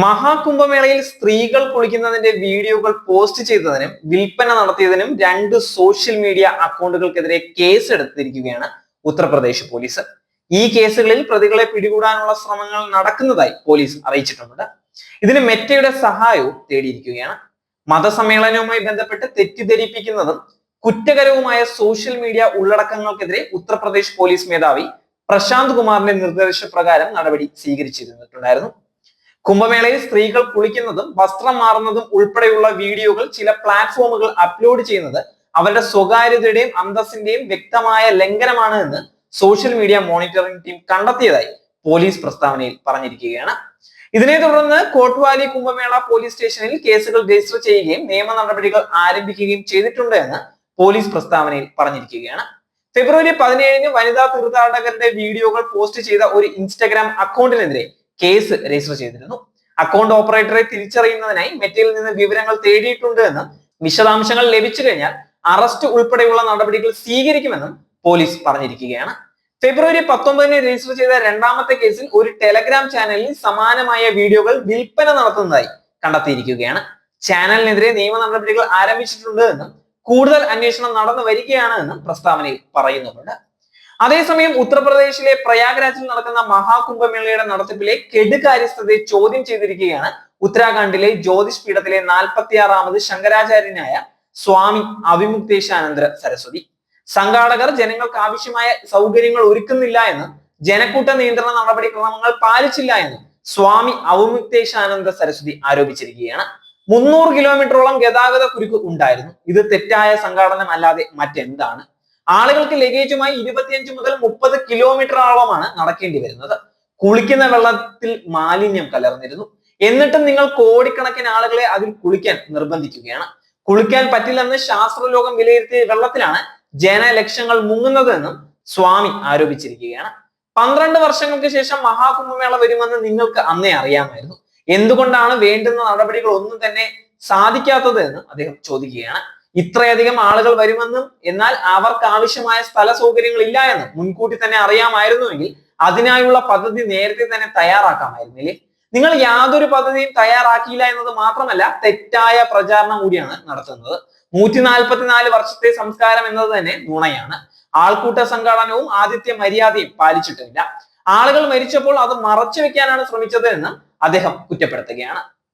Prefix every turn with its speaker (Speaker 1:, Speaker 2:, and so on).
Speaker 1: മഹാകുംഭമേളയിൽ സ്ത്രീകൾ കുളിക്കുന്നതിന്റെ വീഡിയോകൾ പോസ്റ്റ് ചെയ്തതിനും വിൽപ്പന നടത്തിയതിനും രണ്ട് സോഷ്യൽ മീഡിയ അക്കൗണ്ടുകൾക്കെതിരെ കേസ് എടുത്തിരിക്കുകയാണ് ഉത്തർപ്രദേശ് പോലീസ്. ഈ കേസുകളിൽ പ്രതികളെ പിടികൂടാനുള്ള ശ്രമങ്ങൾ നടക്കുന്നതായി പോലീസ് അറിയിച്ചിട്ടുണ്ട്. ഇതിന് മെറ്റയുടെ സഹായവും തേടിയിരിക്കുകയാണ്. മതസമ്മേളനവുമായി ബന്ധപ്പെട്ട് തെറ്റിദ്ധരിപ്പിക്കുന്നതും കുറ്റകരവുമായ സോഷ്യൽ മീഡിയ ഉള്ളടക്കങ്ങൾക്കെതിരെ ഉത്തർപ്രദേശ് പോലീസ് മേധാവി പ്രശാന്ത് കുമാറിന്റെ നിർദ്ദേശപ്രകാരം നടപടി സ്വീകരിച്ചിരുന്നിട്ടുണ്ടായിരുന്നു. കുംഭമേളയിൽ സ്ത്രീകൾ കുളിക്കുന്നതും വസ്ത്രം മാറുന്നതും ഉൾപ്പെടെയുള്ള വീഡിയോകൾ ചില പ്ലാറ്റ്ഫോമുകൾ അപ്ലോഡ് ചെയ്യുന്നത് അവരുടെ സ്വകാര്യതയുടെയും അന്തസ്സിന്റെയും വ്യക്തമായ ലംഘനമാണ് എന്ന് സോഷ്യൽ മീഡിയ മോണിറ്ററിംഗ് ടീം കണ്ടെത്തിയതായി പോലീസ് പ്രസ്താവനയിൽ പറഞ്ഞിരിക്കുകയാണ്. ഇതിനെ തുടർന്ന് കോട്ട്വാലി കുംഭമേള പോലീസ് സ്റ്റേഷനിൽ കേസുകൾ രജിസ്റ്റർ ചെയ്യുകയും നിയമ നടപടികൾ ആരംഭിക്കുകയും ചെയ്തിട്ടുണ്ട് എന്ന് പോലീസ് പ്രസ്താവനയിൽ പറഞ്ഞിരിക്കുകയാണ്. ഫെബ്രുവരി പതിനേഴിന് വനിതാ തീർത്ഥാടകരുടെ വീഡിയോകൾ പോസ്റ്റ് ചെയ്ത ഒരു ഇൻസ്റ്റഗ്രാം അക്കൗണ്ടിനെതിരെ കേസ് രജിസ്റ്റർ ചെയ്തിരുന്നു. അക്കൗണ്ട് ഓപ്പറേറ്ററെ തിരിച്ചറിയുന്നതിനായി മെറ്റയിൽ നിന്ന് വിവരങ്ങൾ തേടിയിട്ടുണ്ട് എന്നും വിശദാംശങ്ങൾ ലഭിച്ചു കഴിഞ്ഞാൽ അറസ്റ്റ് ഉൾപ്പെടെയുള്ള നടപടികൾ സ്വീകരിക്കുമെന്നും പോലീസ് പറഞ്ഞിരിക്കുകയാണ്. ഫെബ്രുവരി പത്തൊമ്പതിന് രജിസ്റ്റർ ചെയ്ത രണ്ടാമത്തെ കേസിൽ ഒരു ടെലഗ്രാം ചാനലിൽ സമാനമായ വീഡിയോകൾ വിൽപ്പന നടത്തുന്നതായി കണ്ടെത്തിയിരിക്കുകയാണ്. ചാനലിനെതിരെ നിയമ നടപടികൾ ആരംഭിച്ചിട്ടുണ്ട് എന്നും കൂടുതൽ അന്വേഷണം നടന്നു വരികയാണ് എന്നും പ്രസ്താവനയിൽ പറയുന്നുണ്ട് അതേസമയം ഉത്തർപ്രദേശിലെ പ്രയാഗ്രാജിൽ നടക്കുന്ന മഹാകുംഭമേളയുടെ നടത്തിപ്പിലെ കെടുകാര്യസ്ഥതയെ ചോദ്യം ചെയ്തിരിക്കുകയാണ് ഉത്തരാഖണ്ഡിലെ ജ്യോതിഷ് പീഠത്തിലെ നാൽപ്പത്തിയാറാമത് ശങ്കരാചാര്യനായ സ്വാമി അവിമുക്തേശാനന്ദ സരസ്വതി. സംഘാടകർ ജനങ്ങൾക്ക് ആവശ്യമായ സൗകര്യങ്ങൾ ഒരുക്കുന്നില്ല എന്ന് ജനക്കൂട്ട നിയന്ത്രണ നടപടിക്രമങ്ങൾ പാലിച്ചില്ല എന്ന് സ്വാമി അവമുക്തേശാനന്ദ സരസ്വതി ആരോപിച്ചിരിക്കുകയാണ്. മുന്നൂറ് കിലോമീറ്ററോളം ഗതാഗത കുരുക്ക് ഉണ്ടായിരുന്നു. ഇത് തെറ്റായ സംഘാടനം അല്ലാതെ മറ്റെന്താണ്? ആളുകൾക്ക് ലഗേജുമായി ഇരുപത്തിയഞ്ച് മുതൽ മുപ്പത് കിലോമീറ്റർ ആളമാണ് നടക്കേണ്ടി വരുന്നത്. കുളിക്കുന്ന വെള്ളത്തിൽ മാലിന്യം കലർന്നിരുന്നു. എന്നിട്ടും നിങ്ങൾ കോടിക്കണക്കിന് ആളുകളെ അതിൽ കുളിക്കാൻ നിർബന്ധിക്കുകയാണ്. കുളിക്കാൻ പറ്റില്ലെന്ന് ശാസ്ത്രലോകം വിലയിരുത്തിയ വെള്ളത്തിലാണ് ജനലക്ഷങ്ങൾ മുങ്ങുന്നതെന്നും സ്വാമി ആരോപിച്ചിരിക്കുകയാണ്. പന്ത്രണ്ട് വർഷങ്ങൾക്ക് ശേഷം മഹാകുംഭമേള വരുമെന്ന് നിങ്ങൾക്ക് അന്നേ അറിയാമായിരുന്നു. എന്തുകൊണ്ടാണ് വേണ്ടുന്ന നടപടികൾ ഒന്നും തന്നെ സാധിക്കാത്തത് എന്ന് അദ്ദേഹം ചോദിക്കുകയാണ്. ഇത്രയധികം ആളുകൾ വരുമെന്നും എന്നാൽ അവർക്ക് ആവശ്യമായ സ്ഥല സൗകര്യങ്ങൾ ഇല്ല എന്നും മുൻകൂട്ടി തന്നെ അറിയാമായിരുന്നുവെങ്കിൽ അതിനായുള്ള പദ്ധതി നേരത്തെ തന്നെ തയ്യാറാക്കാമായിരുന്നില്ലേ നിങ്ങൾ യാതൊരു പദ്ധതിയും തയ്യാറാക്കിയില്ല എന്നത് മാത്രമല്ല തെറ്റായ പ്രചാരണം കൂടിയാണ് നടത്തുന്നത്. നൂറ്റി നാൽപ്പത്തിനാല് വർഷത്തെ സംസ്കാരം എന്നത് തന്നെ നുണയാണ്. ആൾക്കൂട്ട സംഘടനവും ആദിത്യ മര്യാദയും പാലിച്ചിട്ടില്ല ആളുകൾ മരിച്ചപ്പോൾ അത് മറച്ചു വെക്കാനാണ് ശ്രമിച്ചത് എന്ന് അദ്ദേഹം കുറ്റപ്പെടുത്തുകയാണ്.